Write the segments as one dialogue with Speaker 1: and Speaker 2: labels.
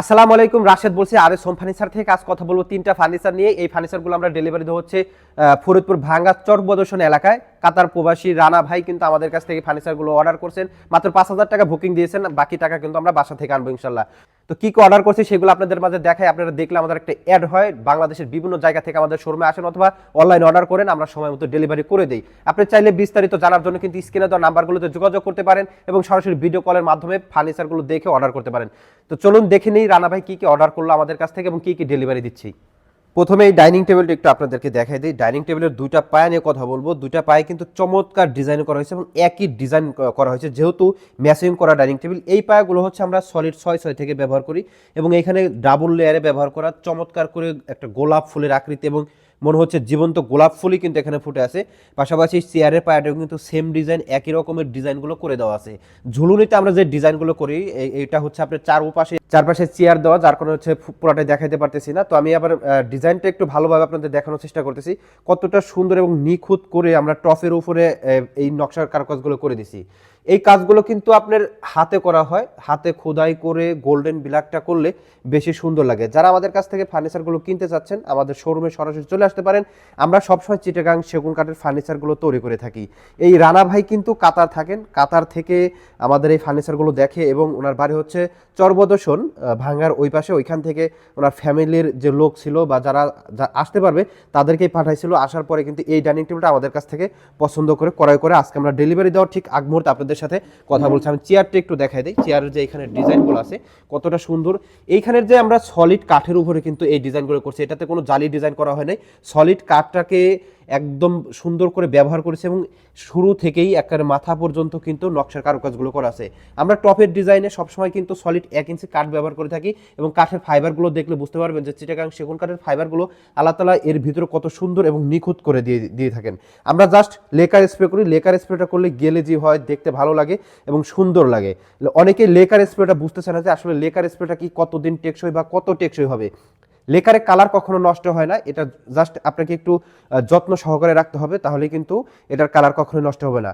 Speaker 1: আসসালামু আলাইকুম, রাশেদ বলছি, আর সোম ফার্নিচার থেকে আজ কথা বলব তিনটা ফার্নিচার নিয়ে। এই ফার্নিচারগুলো আমরা ডেলিভারি দেওয়া হচ্ছে ফরিদপুর ভাঙ্গা চর প্রদর্শন এলাকায়। কাতার প্রবাসী রানা ভাই কিন্তু আমাদের কাছ থেকে ফার্নিচারগুলো অর্ডার করছেন। মাত্র পাঁচ হাজার টাকা বুকিং দিয়েছেন, বাকি টাকা কিন্তু আমরা বাসা থেকে আনব ইনশাল্লাহ। তো কি কি অর্ডার করছি সেগুলো আপনাদের মাঝে দেখাই, আপনারা দেখলে আমাদের একটা অ্যাড হয়, বাংলাদেশের বিভিন্ন জায়গা থেকে আমাদের শোরুমে আসেন অথবা অনলাইনে অর্ডার করেন, আমরা সময় মতো ডেলিভারি করে দিই। আপনি চাইলে বিস্তারিত জানার জন্য কিন্তু স্ক্রিনে দেওয়া নাম্বারগুলোতে যোগাযোগ করতে পারেন এবং সরাসরি ভিডিও কলের মাধ্যমে ফার্নিচারগুলো দেখে অর্ডার করতে পারেন। তো চলুন দেখে নিই রানা ভাই কী কী অর্ডার করল আমাদের কাছ থেকে এবং কী কী ডেলিভারি দিচ্ছি। প্রথমে এই ডাইনিং টেবিলটা একটু আপনাদেরকে দেখাই দিই। ডাইনিং টেবিলের দুইটা পায়া নিয়ে কথা বলব। দুইটা পায়ে কিন্তু চমৎকার ডিজাইন করা হয়েছে এবং একই ডিজাইন করা হয়েছে। যেহেতু ম্যাচিং করা ডাইনিং টেবিল, এই পায়াগুলো হচ্ছে আমরা সলিড ছয় ছয় থেকে ব্যবহার করি এবং এখানে ডাবল লেয়ারে ব্যবহার করা, চমৎকার করে একটা গোলাপ ফুলের আকৃতি এবং মনে হচ্ছে জীবন্ত গোলাপ ফুলই কিন্তু এখানে ফুটে আছে। পাশাপাশি চেয়ারের পায়াটাও কিন্তু সেম ডিজাইন, একই রকমের ডিজাইনগুলো করে দেওয়া আছে। ঝুলুনিতে আমরা যে ডিজাইনগুলো করি এইটা হচ্ছে আপনার চার পাশে চারপাশে চেয়ার দেওয়া, যার কারণে হচ্ছে পুরাটাই দেখাইতে পারতেছি না। তো আমি আবার ডিজাইনটা একটু ভালোভাবে আপনাদের দেখানোর চেষ্টা করতেছি। কতটা সুন্দর এবং নিখুঁত করে আমরা টফের উপরে এই নকশার কারুকাজগুলো করে দিছি। এই কাজগুলো কিন্তু আপনার হাতে করা হয়। হাতে খোদাই করে গোল্ডেন বিলাকটা করলে বেশি সুন্দর লাগে। যারা আমাদের কাছ থেকে ফার্নিচারগুলো কিনতে চাচ্ছেন, আমাদের শোরুমে সরাসরি চলে আসতে পারেন। আমরা সবসময় চিটাগাং সেগুন কাঠের ফার্নিচারগুলো তৈরি করে থাকি। এই রানা ভাই কিন্তু কাতার থাকেন। কাতার থেকে আমাদের এই ফার্নিচারগুলো দেখে এবং ওনার বাড়ি হচ্ছে চরবদর্শন আহ, ভাঙ্গার ওই পাশে ওইখান থেকে ওনার ফ্যামিলির যে লোক ছিল বা যারা আসতে পারবে তাদেরকেই পাঠাইছিল। আসার পরে কিন্তু এই ডাইনিং টেবিলটা আমাদের কাছ থেকে পছন্দ করে ক্রয় করে আজকে আমরা ডেলিভারি দেওয়ার ঠিক আগ মুহূর্তে আপনাদের সাথে কথা বলছি। আমি চেয়ারটা একটু দেখাই দিই। চেয়ারের যে এখানে ডিজাইনগুলো আছে কতটা সুন্দর। এইখানের যে আমরা সলিড কাঠের উপরে কিন্তু এই ডিজাইনগুলো করছি এটাতে কোনো জালি ডিজাইন করা হয় নাই। সলিড কাঠটাকে একদম সুন্দর করে ব্যবহার করেছে এবং শুরু থেকেই একেবারে মাথা পর্যন্ত কিন্তু নকশার কারুকাজগুলো করা আছে। আমরা টপের ডিজাইনে সবসময় কিন্তু সলিড এক ইঞ্চি কাঠ ব্যবহার করে থাকি এবং কাঠের ফাইবারগুলো দেখলে বুঝতে পারবেন যে চিটাগাং সেগুন কাঠের ফাইবারগুলো আল্লাহ তালা এর ভিতরে কত সুন্দর এবং নিখুঁত করে দিয়ে দিয়ে থাকেন। আমরা জাস্ট লেকার স্প্রে করি। লেকার স্প্রেটা করলে গেলে যে হয়, দেখতে ভালো লাগে এবং সুন্দর লাগে। অনেকে লেকার স্প্রেটা বুঝতেছে না যে আসলে লেকার স্প্রেটা কি কতদিন টেকসই বা কত টেকসই হবে। লেকারে কালার কখনো নষ্ট হয় না, এটা জাস্ট আপনাকে একটু যত্ন সহকারে রাখতে হবে, তাহলে কিন্তু এটার কালার কখনোই নষ্ট হবে না।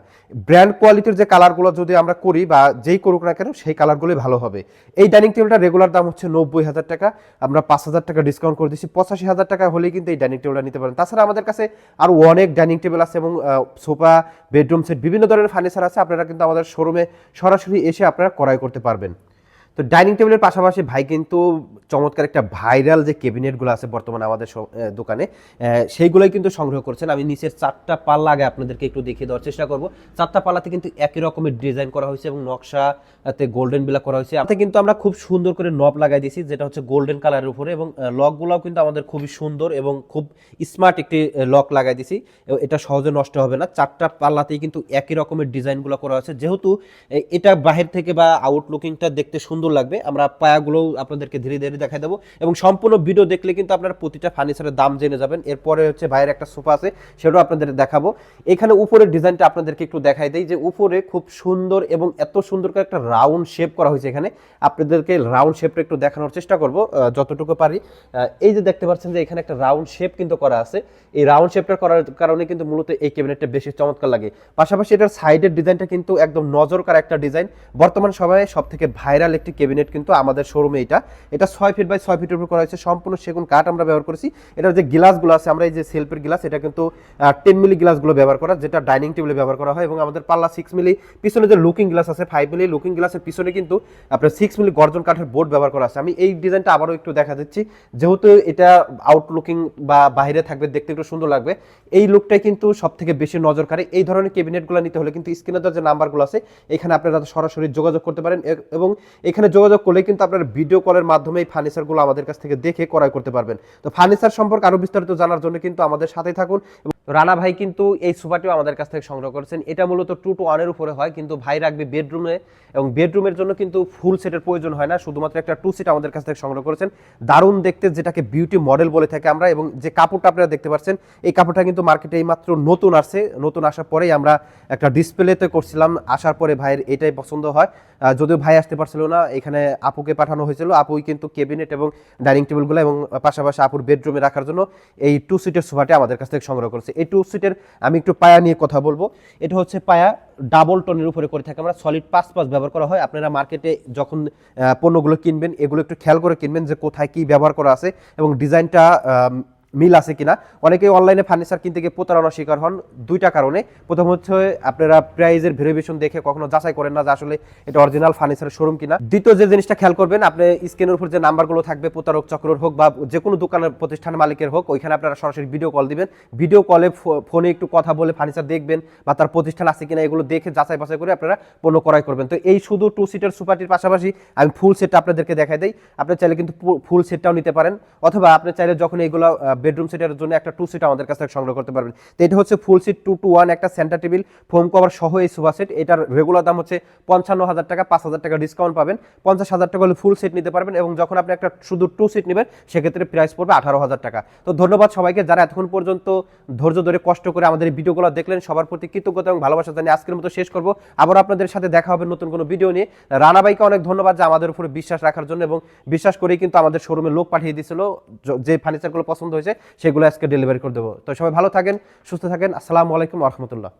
Speaker 1: ব্র্যান্ড কোয়ালিটির যে কালারগুলো যদি আমরা করি বা যেই করুক না কেন, সেই কালারগুলোই ভালো হবে। এই ডাইনিং টেবিলটা রেগুলার দাম হচ্ছে নব্বই হাজার টাকা, আমরা পাঁচ হাজার টাকা ডিসকাউন্ট করে দিচ্ছি। পঁচাশি হাজার টাকা হলেই কিন্তু এই ডাইনিং টেবিলটা নিতে পারেন। তাছাড়া আমাদের কাছে আরও অনেক ডাইনিং টেবিল আছে এবং সোফা বেডরুম সেট বিভিন্ন ধরনের ফার্নিচার আছে। আপনারা কিন্তু আমাদের শোরুমে সরাসরি এসে আপনারা ক্রয় করতে পারবেন। তো ডাইনিং টেবিলের পাশাপাশি ভাই কিন্তু চমৎকার একটা ভাইরাল যে ক্যাবিনেটগুলো আছে বর্তমানে আমাদের দোকানে সেইগুলোই কিন্তু সংগ্রহ করছেন। আমি নিচের চারটা পাল্লা আগে আপনাদেরকে একটু দেখিয়ে দেওয়ার চেষ্টা করব। চারটা পাল্লাতে কিন্তু একই রকমের ডিজাইন করা হয়েছে এবং নকশাতে গোল্ডেন বিলা করা হয়েছে। তাতে কিন্তু আমরা খুব সুন্দর করে নব লাগাই দিয়েছি, যেটা হচ্ছে গোল্ডেন কালারের উপরে এবং লকগুলোও কিন্তু আমাদের খুবই সুন্দর এবং খুব স্মার্ট একটি লক লাগাই দিয়েছি। এটা সহজে নষ্ট হবে না। চারটা পাল্লাতেই কিন্তু একই রকমের ডিজাইনগুলো করা হয়েছে। যেহেতু এটা বাহির থেকে বা আউটলুকিংটা দেখতে সুন্দর লাগবে। আমরা পায়াগুলোও আপনাদেরকে ধীরে ধীরে দেখাই দেবো। এবং সম্পূর্ণ ভিডিও দেখলে কিন্তু আপনারা প্রতিটা ফার্নিচারের দাম জেনে যাবেন। এরপরে হচ্ছে বাইরের একটা সোফা আছে, সেটাও আপনাদের দেখাবো। এখানে উপরের ডিজাইনটা আপনাদেরকে একটু দেখাই দেই যে উপরে খুব সুন্দর এবং এত সুন্দর করে একটা রাউন্ড শেপ করা হয়েছে এখানে। আপনাদেরকে রাউন্ড শেপটা একটু দেখানোর চেষ্টা করব যতটুকু পারি। এই যে দেখতে পাচ্ছেন যে এখানে একটা রাউন্ড শেপ কিন্তু করা আছে। এই রাউন্ড শেপটা করার কারণে কিন্তু মূলত এই ক্যাবিনেটটা বেশি চমৎকার লাগে। পাশাপাশি এটার সাইডের ডিজাইনটা কিন্তু একদম নজরকার একটা ডিজাইন। বর্তমান সময়ে সব থেকে ভাইরাল একটি ক্যাবিনেট কিন্তু আমাদের শোরুমে এটা। এটা ছয় ফিট বাই ছয় ফিটের উপর করা হয়েছে। সম্পূর্ণ সেগুন কাঠ আমরা ব্যবহার করেছি। এটার যে গ্লাসগুলো আছে, আমরা এই যে সেলফের গ্লাস, এটা কিন্তু টেন মিলি গ্লাসগুলো ব্যবহার করা, যেটা ডাইনিং টেবিলে ব্যবহার করা হয়। এবং আমাদের পাল্লা সিক্স মিলি পিছনে যে লুকিং গ্লাস আছে ফাইভ মিলি লুকিং গ্লাসের পিছনে কিন্তু আপনার সিক্স মিলি গর্জন কাঠের বোর্ড ব্যবহার করা আছে। আমি এই ডিজাইনটা আবারও একটু দেখা দিচ্ছি। যেহেতু এটা আউটলুকিং বা বাইরে থাকবে, দেখতে একটু সুন্দর লাগবে। এই লুকটাই কিন্তু সব থেকে বেশি নজর কাড়ে এই ধরনের ক্যাবিনেটগুলো নিতে হলে কিন্তু স্ক্রিনে যে নাম্বারগুলো আছে। এখানে আপনারা সরাসরি যোগাযোগ করতে পারেন। এবং এখানে যোগাযোগ করলে কিন্তু আপনারা ভিডিও কলের মাধ্যমে এই ফার্নিচারগুলো আমাদের কাছ থেকে দেখে ক্রয় করতে পারবেন। তো ফার্নিচার সম্পর্কে আরও বিস্তারিত জানার জন্য কিন্তু আমাদের সাথেই থাকুন। রানা ভাই কিন্তু এই সোফাটিও আমাদের কাছ থেকে সংগ্রহ করেছেন। এটা মূলত টু টু ওয়ানের উপরে হয়, কিন্তু ভাই রাখবে বেডরুমে এবং বেডরুমের জন্য কিন্তু ফুল সেটের প্রয়োজন হয় না। শুধুমাত্র একটা টু সিট আমাদের কাছ থেকে সংগ্রহ করেছেন। দারুণ দেখতে যেটাকে বিউটি মডেল বলে থাকি আমরা এবং যে কাপড়টা আপনারা দেখতে পাচ্ছেন, এই কাপড়টা কিন্তু মার্কেটে এই মাত্র নতুন আসছে। নতুন আসার পরেই আমরা একটা ডিসপ্লেতে করছিলাম। আসার পরে ভাইয়ের এটাই পছন্দ হয়। যদিও ভাই আসতে পারছিল না এখানে আপুকে পাঠানো হয়েছিল। আপুই কিন্তু কেবিনেট এবং ডাইনিং টেবিলগুলো এবং পাশাপাশি আপুর বেডরুমে রাখার জন্য এই টু সিটের সোফাটি আমাদের কাছ থেকে সংগ্রহ করেছে। এই টু সিটের আমি একটু পায়া নিয়ে কথা বলব। এটা হচ্ছে পায়া ডাবল টোনের উপরে করে থাকে। আমরা সলিড পাঁচ পাঁচ ব্যবহার করা হয়। আপনারা মার্কেটে যখন পণ্যগুলো কিনবেন, এগুলো একটু খেয়াল করে কিনবেন যে কোথায় কি ব্যবহার করা আছে এবং ডিজাইনটা মিল আছে কিনা? অনেকেই অনলাইনে ফার্নিচার কিনতে গিয়ে প্রতারণার শিকার হন দুইটা কারণে। প্রথম হচ্ছে আপনারা প্রাইজের ভেরিয়েশন দেখে কখনো যাচাই করেন না যে আসলে এটা অরিজিনাল ফার্নিচারের শোরুম কিনা। দ্বিতীয় যে জিনিসটা খেয়াল করবেন, আপনি স্ক্রিনের উপর যে নাম্বারগুলো থাকবে, প্রতারক চক্রের হোক বা যে কোনো দোকানের প্রতিষ্ঠান মালিকের হোক, ওইখানে আপনারা সরাসরি ভিডিও কল দিবেন। ভিডিও কলে ফোনে একটু কথা বলে ফার্নিচার দেখবেন বা তার প্রতিষ্ঠান আছে কিনা, এগুলো দেখে যাচাই বাছাই করে আপনারা পণ্য ক্রয় করবেন। তো এই শুধু টু সিটের সুপারটির পাশাপাশি আমি ফুল সেটটা আপনাদেরকে দেখাই দিই। আপনি চাইলে কিন্তু ফুল সেটটাও নিতে পারেন। অথবা আপনি চাইলে যখন এগুলো বেডরুম সেটের জন্য একটা টু সিট আমাদের কাছ থেকে সংগ্রহ করতে পারবেন। তো এটা হচ্ছে full seat two two one একটা সেন্টার টেবিল ফোম কভার সহ এই সোফা সেট এটার রেগুলার দাম হচ্ছে পঞ্চান্ন হাজার টাকা, পাঁচ হাজার টাকা ডিসকাউন্ট পাবেন। পঞ্চাশ হাজার টাকা হলে ফুল সেট নিতে পারবেন এবং যখন আপনি একটা শুধু টু সিট নেবেন, সেক্ষেত্রে প্রাইস পড়বে আঠারো হাজার টাকা। তো ধন্যবাদ সবাইকে, যারা এতক্ষণ পর্যন্ত ধৈর্য ধরে কষ্ট করে আমাদের এই ভিডিওগুলো দেখলেন, সবার প্রতি কৃতজ্ঞতা এবং ভালোবাসা জানিয়ে আজকের মতো শেষ করব। আবার আপনাদের সাথে দেখা হবে নতুন কোনো ভিডিও নিয়ে। রানা ভাইকে অনেক ধন্যবাদ যে আমাদের উপরে বিশ্বাস রাখার জন্য এবং বিশ্বাস করেই কিন্তু আমাদের শোরুমে লোক পাঠিয়ে দিয়েছিল, যে ফার্নিচারগুলো পছন্দ হয়েছে। সেগুলো আজকে ডেলিভারি করে দেবো। তো সবাই ভালো থাকেন সুস্থ থাকেন। আসসালামু আলাইকুম রহমতুল্লাহ।